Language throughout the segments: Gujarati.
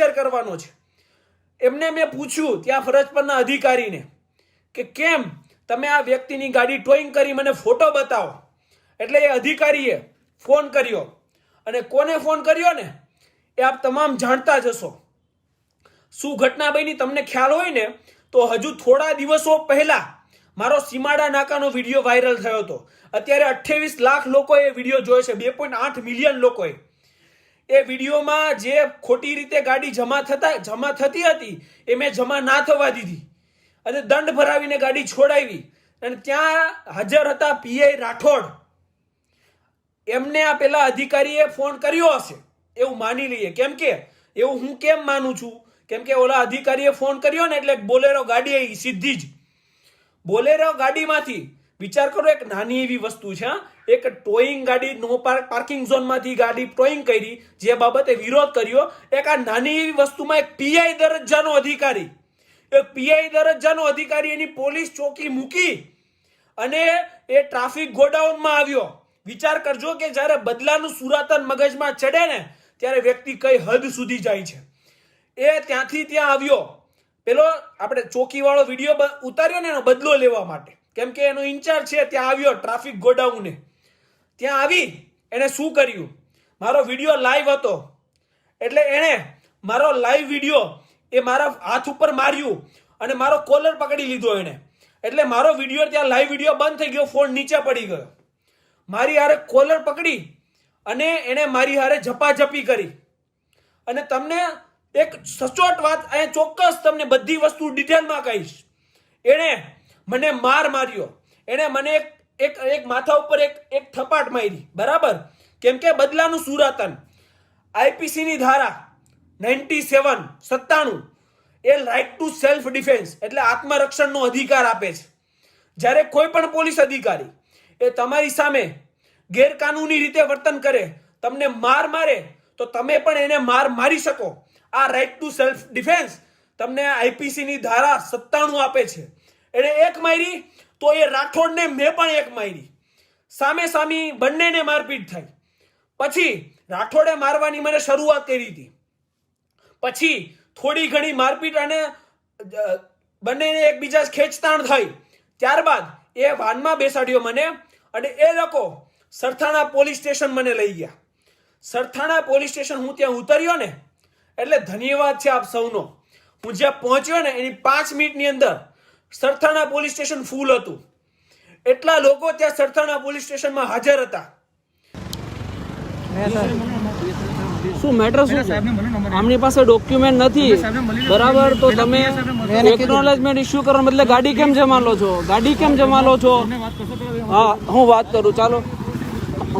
શેર કરવાનો છે. એમને મેં પૂછ્યું ત્યાં ફરજ પરના અધિકારીને કે કેમ તમે આ વ્યક્તિની ગાડી ટોઈંગ કરી મને ફોટો બતાવો? એટલે એ અધિકારીએ ફોન કર્યો. અને કોને ફોન કર્યો ને? એ આપ તમામ જાણતા જ હશો. શું ઘટના બની તમને ખ્યાલ હોય ને, તો હજુ થોડા દિવસો પહેલા મારો સીમાડા નાકાનો વીડિયો વાયરલ થયો હતો. અત્યારે અઠ્યાવીસ લાખ લોકોએ વીડિયો જોયો છે. બે પોઈન્ટ આઠ મિલિયન લોકોએ. એ વિડીયોમાં જે ખોટી રીતે ગાડી જમા થતા જમા થતી હતી, એ મેં જમા ના થવા દીધી. અને દંડ ભરાવીને ગાડી છોડાવી. અને ત્યાં હાજર હતા પીઆઈ રાઠોડ. એમને આ પેલા અધિકારીએ ફોન કર્યો હશે. એવું માની લઈએ. કેમ કે, એવું હું કેમ માનું છું? કેમ કે ઓલા અધિકારીએ ફોન કર્યો ને એટલે બોલેરો ગાડી આવી સીધી જ. બોલેરો ગાડીમાંથી વિચાર કરો, એક નાની એવી વસ્તુ છે એક ટોઈંગ ગાડી, નો પાર્કિંગ ઝોનમાંથી ગાડી ટોઈંગ કરી, જે બાબતે વિરોધ કર્યો. એક આ નાની એવી વસ્તુમાં એક પીઆઈ દરજ્જાનો અધિકારી. એક પીઆઈ દરજ્જાનો અધિકારી એની પોલીસ ચોકી મૂકી અને એ ટ્રાફિક ગોડાઉનમાં આવ્યો. વિચાર કરજો કે જ્યારે બદલાનું સુરાતન મગજમાં ચડે ને, ત્યારે વ્યક્તિ કઈ હદ સુધી જાય છે. એ ત્યાંથી ત્યાં આવ્યો. પેલો આપણે ચોકીવાળો વીડિયો ઉતાર્યો ને એનો બદલો લેવા માટે. કેમ કે એનો ઇન્ચાર્જ છે, ત્યાં આવ્યો ટ્રાફિક ગોડાઉને. ત્યાં આવી એણે શું કર્યું? મારો વીડિયો લાઈવ હતો. એટલે એણે મારો લાઈવ વીડિયો એ મારા હાથ ઉપર માર્યું અને મારો કોલર પકડી લીધો એણે. એટલે મારો વીડિયો ત્યાં લાઈવ વીડિયો બંધ થઈ ગયો ફોન નીચે પડી ગયો. મારી હારે કોલર પકડી અને એણે મારી હારે ઝપાઝપી કરી. અને તમને એક સચોટ વાત, અહીંયા ચોક્કસ તમને બધી વસ્તુ ડિટેલમાં કહીશ. એણે મને માર માર્યો. એણે મને એક એક એક માથા ઉપર એક એક થપાટ મારી. બરાબર? કેમ કે બદલાનું સુરાતન. આઈપીસી ની ધારા નાઇન્ટી સેવન, સત્તાણું. એ રાઇટ ટુ સેલ્ફ ડિફેન્સ એટલે આત્મરક્ષણનો અધિકાર આપે છે. જ્યારે કોઈ પણ પોલીસ અધિકારી એ તમારી સામે ગેરકાનૂની રીતે વર્તન કરે, તમને માર મારે, તો તમે પણ એને માર મારી શકો. આ રાઇટ ટુ સેલ્ફ ડિફેન્સ તમને આઈપીસી ની ધારા સત્તાણું આપે છે. એણે એક મારી, તો એ રાઠોડને મેં પણ એક મારી. સામે સામી બંનેને મારપીટ થઈ. પછી રાઠોડે મારવાની મને શરૂઆત કરી હતી. પછી થોડી ઘણી મારપીટ અને બંનેને એકબીજા ખેંચતાણ થઈ. ત્યારબાદ એ વાનમાં બેસાડ્યો મને અને એ લોકો સરથાણા પોલીસ સ્ટેશન મને લઈ ગયા. સરથાણા પોલીસ સ્ટેશન હું ત્યાં ઉતર્યો ને, એટલે ધન્યવાદ છે આપ સૌનો. હું જ્યાં પહોંચ્યો ને એની પાંચ મિનિટની અંદર સરથાણા પોલીસ સ્ટેશન ફૂલ હતું. એટલા લોકો ત્યાં સરથાણા પોલીસ સ્ટેશનમાં હાજર હતા. શું મેટર શું છે? આમની પાસે ડોક્યુમેન્ટ નથી. બરાબર, તો તમે એક્નોલેજમેન્ટ ઇશ્યુ કરવા મતલબ ગાડી કેમ જમા લો છો? ગાડી કેમ જમા લો છો? હા, હું વાત કરું, ચાલો.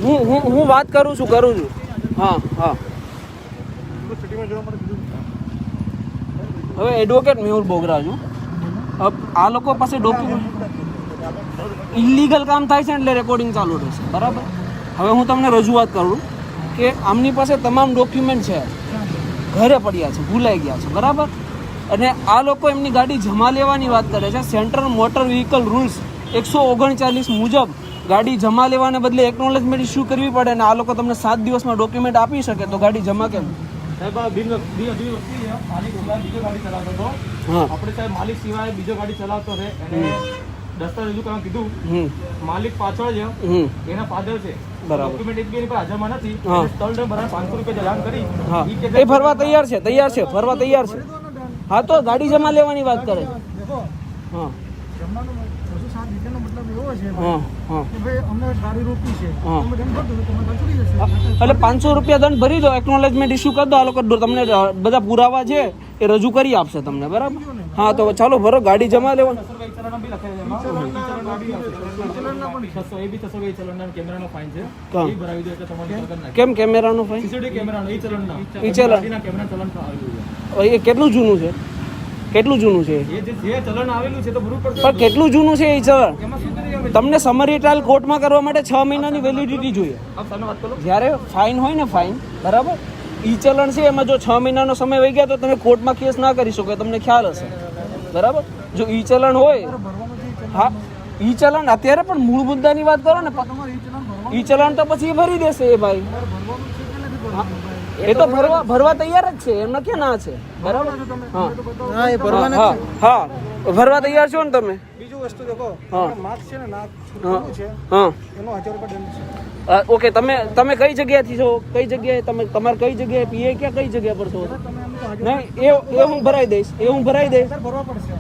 હું હું હું વાત કરું છું કરું છું. હા હા. હવે એડવોકેટ મેહુલ બોગરા છું. આ લોકો પાસે ડોક્યુમેન્ટ ઇલીગલ કામ થાય છે એટલે રેકોર્ડિંગ ચાલુ રહેશે બરાબર? હવે હું તમને રજૂઆત કરું કે આમની પાસે તમામ ડોક્યુમેન્ટ છે. ઘરે પડ્યા છે, ભૂલાઈ ગયા છે. બરાબર? અને આ લોકો એમની ગાડી જમા લેવાની વાત કરે છે. સેન્ટ્રલ મોટર વ્હીકલ રૂલ્સ એકસો ઓગણચાલીસ મુજબ ગાડી જમા લેવાને બદલે એકનોલેજમેન્ટ ઇસ્યુ કરવી પડે અને આ લોકો તમને સાત દિવસમાં ડોક્યુમેન્ટ આપી શકે તો ગાડી જમા કેમ? સાહેબ બિન બિન છે. માલિક ઊભા બીજો ગાડી ચલાવતો હતો. હા. આપણે સાહેબ માલિક સિવાય બીજો ગાડી ચલાવતો છે એને દસ્તાવેજ કરવા કીધું. માલિક પાછળ છે. એના ફાધર છે. નથી. એ ફરવા તૈયાર છે તૈયાર છે ફરવા તૈયાર છે. હા તો ગાડી જમા લેવાની વાત કરે. હા. સાત મતલબ એવો છે કે ભાઈ અમને છે. એટલે પાંચસો રૂપિયા દંડ ભરી દો એકનોલેજમેન્ટ ઇસ્યુ કરી દો. આ લોકો તમને બધા પુરાવા છે એ રજૂ કરી આપશે તમને બરાબર? હા તો ચાલો ભરો ગાડી જમા લેવો કેમેરાનો ફાઇન. કેમ? કેમેરાનો ફાઈન CCTV કેમેરાનો એ ચલણના ઈ ચલણ. ગાડીના કેમેરા ચલણ આવેલું એ કેટલું જૂનું છે? કેટલું જૂનું છે? પણ કેટલું જૂનું છે એ ચલણ? તમને સમરી ટ્રાયલ કોર્ટમાં કરવા માટે છ મહિનાની વેલિડિટી જોઈએ. જ્યારે ફાઇન હોય ને ફાઇન બરાબર? ઈ ચલણ છે એમાં જો છ મહિનાનો સમય વહી ગયા તો તમે કોર્ટમાં કેસ ના કરી શકો તમને ખ્યાલ હશે. બરાબર? જો ઈ ચલણ હોય હા ઈ ચલણ અત્યારે પણ મૂળ મુદ્દાની વાત કરો ને ઈ ચલણ તો પછી ભરી દેશે એ ભાઈ ભરવાનું છે કે નથી ભરવાનું ભાઈ? એ તો ભરવા ભરવા તૈયાર જ છે એમને ક્યાં ના છે? બરાબર? હા. એ ભરવાના હા હા. ભરવા તૈયાર છો ને તમે? બીજું વસ્તુ દેખો હા. માર્ક્સ છે ને નાક હા. છે હા. એનો 1000 રૂપિયા દંડ છે. ઓકે તમે તમે કઈ જગ્યાએથી છો? કઈ જગ્યાએ તમે તમારે કઈ જગ્યાએ પીએ ક્યાં કઈ જગ્યા પર છો? તમે નહીં એ એ હું ભરાઈ દઈશ એ હું ભરાઈ દઈશ.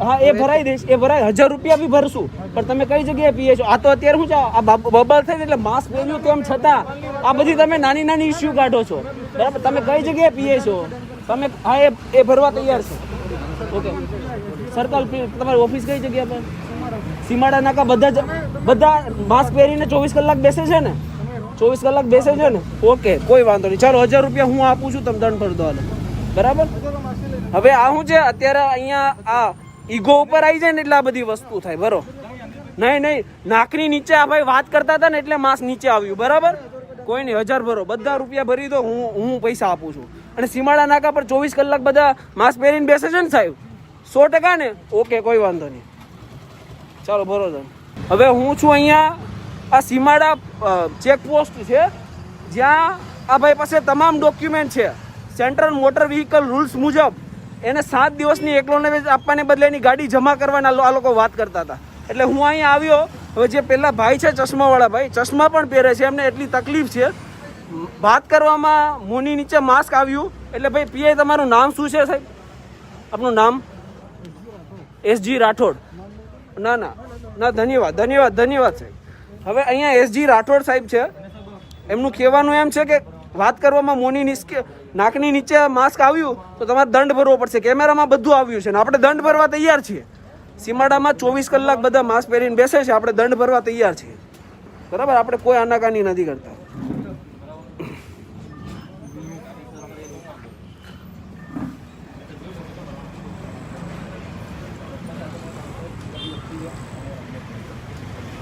હા એ ભરાઈ દઈશ એ ભરાય હજાર રૂપિયા બી ભરશું. પણ તમે કઈ જગ્યાએ પીએ છો? આ તો અત્યારે શું છે? આ બબ- બબલ થઈ એટલે માસ્ક પહેર્યું તેમ છતાં આ બધી તમે નાની નાની ઇસ્યુ કાઢો છો. બરાબર? તમે કઈ જગ્યાએ પીએ છો? તમે હા એ એ ભરવા તૈયાર છે. ઓકે સર્કલ તમારી ઓફિસ કઈ જગ્યા પર? સીમાડા નાકા બધા જ બધા માસ્ક પહેરીને ચોવીસ કલાક બેસે છે ને? ચોવીસ કલાક બેસે છે ને? ઓકે કોઈ વાંધો નહીં. ચાલો હજાર રૂપિયા હું આપું છું તમે દંડ ભરી દો બરાબર? હવે આ શું છે, અત્યારે અહીંયા આ ઈગો ઉપર આવી જાય ને એટલે આ બધી વસ્તુ થાય બરો નહીં નહીં, નાકની નીચે આ ભાઈ વાત કરતા હતા ને એટલે માસ નીચે આવ્યું, બરાબર? કોઈ નહીં, હજાર ભરો, બધા રૂપિયા ભરી દો, હું હું પૈસા આપું છું. અને સીમાડા નાકા પર ચોવીસ કલાક બધા માસ પહેરીને બેસે છે ને સાહેબ? સો ટકા ને? ઓકે, કોઈ વાંધો નહીં. ચાલો, ભરો હવે હું છું અહીંયા આ સીમાડા ચેકપોસ્ટ છે, જ્યાં આ ભાઈ પાસે તમામ ડોક્યુમેન્ટ છે. સેન્ટ્રલ મોટર વ્હીકલ રૂલ્સ મુજબ એને સાત દિવસની એકલોને આપવાને બદલે એની ગાડી જમા કરવાના આ લોકો વાત કરતા હતા. એટલે હું અહીંયા આવ્યો, હવે જે પેલા ભાઈ છે ચશ્માવાળા ભાઈ, ચશ્મા પણ પહેરે છે, એમને એટલી તકલીફ છે. વાત કરવામાં મોની નીચે માસ્ક આવ્યું, એટલે ભાઈ પીઆઈ તમારું નામ શું છે સાહેબ? આપનું નામ? એસજી રાઠોડ. ના ના. ના, ધન્યવાદ ધન્યવાદ ધન્યવાદ સાહેબ. હવે અહીંયા એસજી રાઠોડ સાહેબ છે. એમનું કહેવાનું એમ છે કે વાત કરવામાં મોની નિસ્કે નાકની નીચે માસ્ક આવ્યું, તો તમારે દંડ ભરવો પડશે. કેમેરામાં બધું આવ્યું છે ને આપણે દંડ ભરવા તૈયાર છીએ. સીમાડામાં ચોવીસ કલાક બધા માસ્ક પહેરીને બેસે છે, આપણે દંડ ભરવા તૈયાર છીએ. બરાબર? આપણે કોઈ આનાકાની નથી કરતા.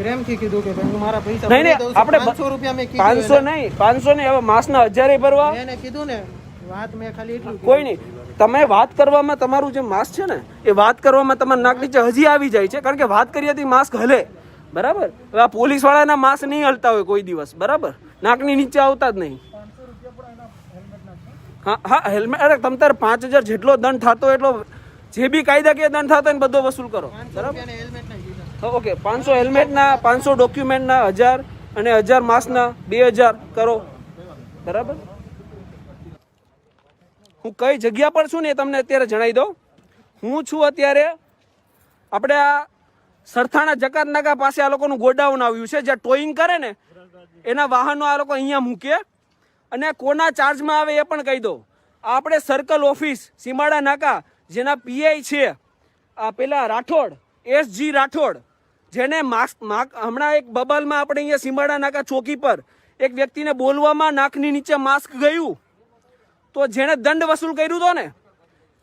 પ્રેમથી કીધું કે ભાઈ હું મારા પૈસા નહીં નહીં આપણે 500 રૂપિયા મેં કીધું પાંચસો એને. નહીં 500 ને હવે માસના હજારે ભરવા. એને કીધું ને વાત મેં ખાલી એટલું કોઈ નહીં. તમે વાત કરવામાં તમારું જે માસ્ક છે ને એ વાત કરવામાં તમારા નાક નીચે હજી આવી જાય છે કારણ કે વાત કરીએથી માસ્ક હલે. બરાબર? હવે આ પોલીસ વાળાના માસ્ક નહીં હલતા હોય કોઈ દિવસ. બરાબર? નાકની નીચે આવતા જ નહીં. હા હા હેલ્મેટ અરે તમ તારે પાંચ હજાર જેટલો દંડ થતો એટલો જે બી કાયદાકીય દંડ થતો એને બધો વસૂલ કરો. બરાબર? ઓકે પાંચસો હેલ્મેટના, પાંચસો ડોક્યુમેન્ટના, હજાર અને હજાર માસના બે હજાર કરો. બરાબર? હું કઈ જગ્યા પર છું ને એ તમને અત્યારે જણાવી દઉં. હું છું અત્યારે આપણે આ સરથાણા જકાતનાકા પાસે આ લોકોનું ગોડાઉન આવ્યું છે, જ્યાં ટોઈંગ કરે ને, એના વાહનો આ લોકો અહીંયા મૂકે. અને કોના ચાર્જમાં આવે એ પણ કહી દો આપણે સર્કલ ઓફિસ સીમાડા નાકા, જેના પીઆઈ છે, આ પેલા રાઠોડ એસજી રાઠોડ જેને માસ્ક હમણાં એક બબલમાં આપણે અહીંયા સીમાડા નાકા ચોકી પર એક વ્યક્તિને બોલવામાં નાકની નીચે માસ્ક ગયું. તો જેણે દંડ વસૂલ કર્યું હતો ને,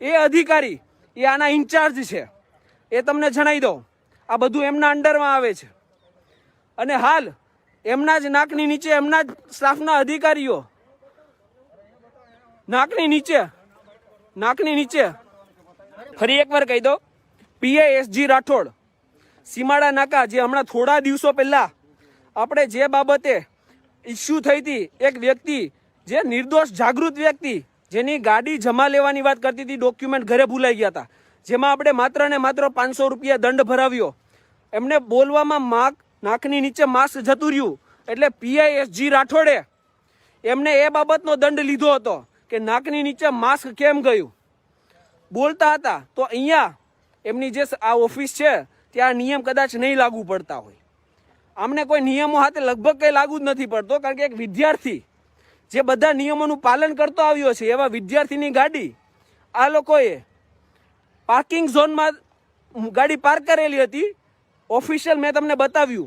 એ અધિકારી, એ આના ઇન્ચાર્જ છે. એ તમને જણાવી દઉં. આ બધું એમના અંડરમાં આવે છે. અને હાલ, એમના જ નાકની નીચે, એમના જ સ્ટાફના અધિકારીઓ, નાકની નીચે નાકની નીચે, ફરી એકવાર કહી દો પીએ એસજી રાઠોડ સીમાડા નાકા, જે હમણાં થોડા દિવસો પહેલા આપણે જે બાબતે ઇસ્યુ થઈ હતી, એક વ્યક્તિ, જે નિર્દોષ, જાગૃત વ્યક્તિ, જેની ગાડી જમા લેવાની વાત કરતી હતી ડોક્યુમેન્ટ ઘરે ભૂલાઈ ગયા હતા. જેમાં આપણે માત્ર ને માત્ર પાંચસો રૂપિયા દંડ ભરાવ્યો. એમને બોલવામાં માક, નાકની નીચે માસ્ક જતું રહ્યું. એટલે પીઆઈએસજી રાઠોડે એમને એ બાબતનો દંડ લીધો હતો કે નાકની નીચે માસ્ક કેમ ગયું? બોલતા હતા. તો અહીંયા એમની જે આ ઓફિસ છે ત્યાં નિયમ કદાચ નહીં લાગુ પડતા હોય. આમને કોઈ નિયમો હાથે લગભગ કંઈ લાગુ જ નથી પડતો, કારણ કે એક વિદ્યાર્થી જે બધા નિયમોનું પાલન કરતો આવ્યો છે, એવા વિદ્યાર્થીની ગાડી આ લોકોએ પાર્કિંગ ઝોનમાં ગાડી પાર્ક કરેલી હતી. ઓફિશિયલ મેં તમને બતાવ્યું.